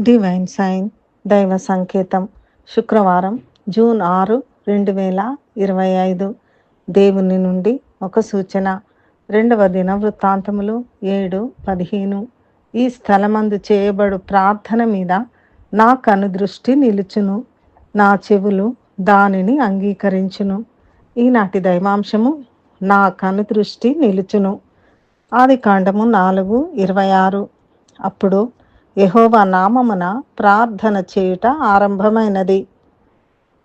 Divine sign దైవ సంకేతం శుక్రవారం జూన్ ఆరు రెండు వేల ఇరవై ఐదు. దేవుని నుండి ఒక సూచన. రెండవ దిన వృత్తాంతములు ఏడు పదిహేను. ఈ స్థలమందు చేయబడు ప్రార్థన మీద నా కనుదృష్టి నిలుచును. నా చెవులు దానిని అంగీకరించును. ఈనాటి దైవాంశము నా కనుదృష్టి నిలుచును. ఆది కాండము నాలుగు ఇరవై ఆరు. అప్పుడు యహోవా నామమున ప్రార్థన చేయుట ఆరంభమైనది.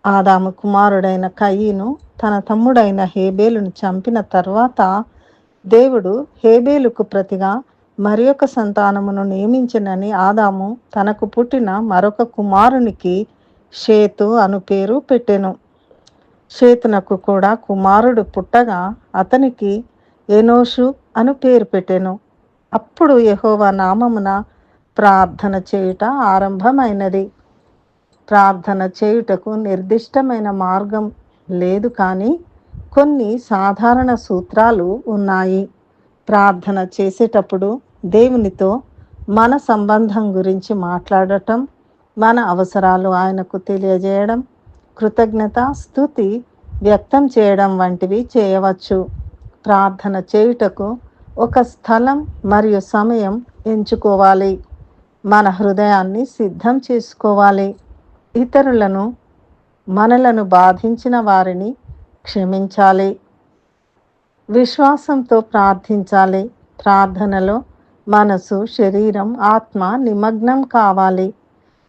ఆదాము కుమారుడైన కయ్యను తన తమ్ముడైన హేబేలును చంపిన తర్వాత దేవుడు హేబేలుకు ప్రతిగా మరి ఒక సంతానమును నియమించినని ఆదాము తనకు పుట్టిన మరొక కుమారునికి షేతు అను పేరు పెట్టెను. షేతునకు కూడా కుమారుడు పుట్టగా అతనికి ఎనోషు అను పేరు పెట్టెను. అప్పుడు యహోవా నామమున ప్రార్థన చేయుట ఆరంభమైనది. ప్రార్థన చేయుటకు నిర్దిష్టమైన మార్గం లేదు కానీ కొన్ని సాధారణ సూత్రాలు ఉన్నాయి. ప్రార్థన చేసేటప్పుడు దేవునితో మన సంబంధం గురించి మాట్లాడటం మన అవసరాలు ఆయనకు తెలియజేయడం కృతజ్ఞత స్థుతి వ్యక్తం చేయడం వంటివి చేయవచ్చు. ప్రార్థన చేయుటకు ఒక స్థలం మరియు సమయం ఎంచుకోవాలి. మన హృదయాన్ని సిద్ధం చేసుకోవాలి. ఇతరులను మనలను బాధించిన వారిని క్షమించాలి. విశ్వాసంతో ప్రార్థించాలి. ప్రార్థనలో మనసు శరీరం ఆత్మ నిమగ్నం కావాలి.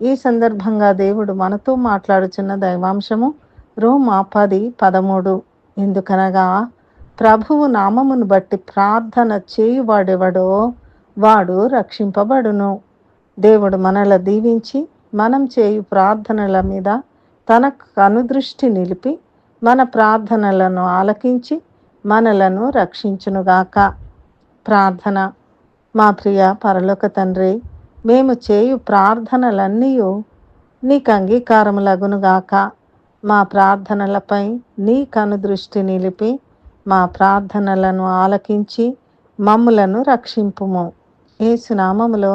ఈ సందర్భంగా దేవుడు మనతో మాట్లాడుచున్న దైవాంశము రోమా పది పదమూడు. ఎందుకనగా ప్రభువు నామమును బట్టి ప్రార్థన చేయువాడెవడో వాడు రక్షింపబడును. దేవుడు మనల దీవించి మనం చేయు ప్రార్థనల మీద తన కనుదృష్టి నిలిపి మన ప్రార్థనలను ఆలకించి మనలను రక్షించునుగాక. ప్రార్థన. మా ప్రియ పరలోక తండ్రి మేము చేయు ప్రార్థనలన్నీ నీకు అంగీకారములగునుగాక. మా ప్రార్థనలపై నీ కనుదృష్టి నిలిపి మా ప్రార్థనలను ఆలకించి మమ్ములను రక్షింపుము. ఏసునామములో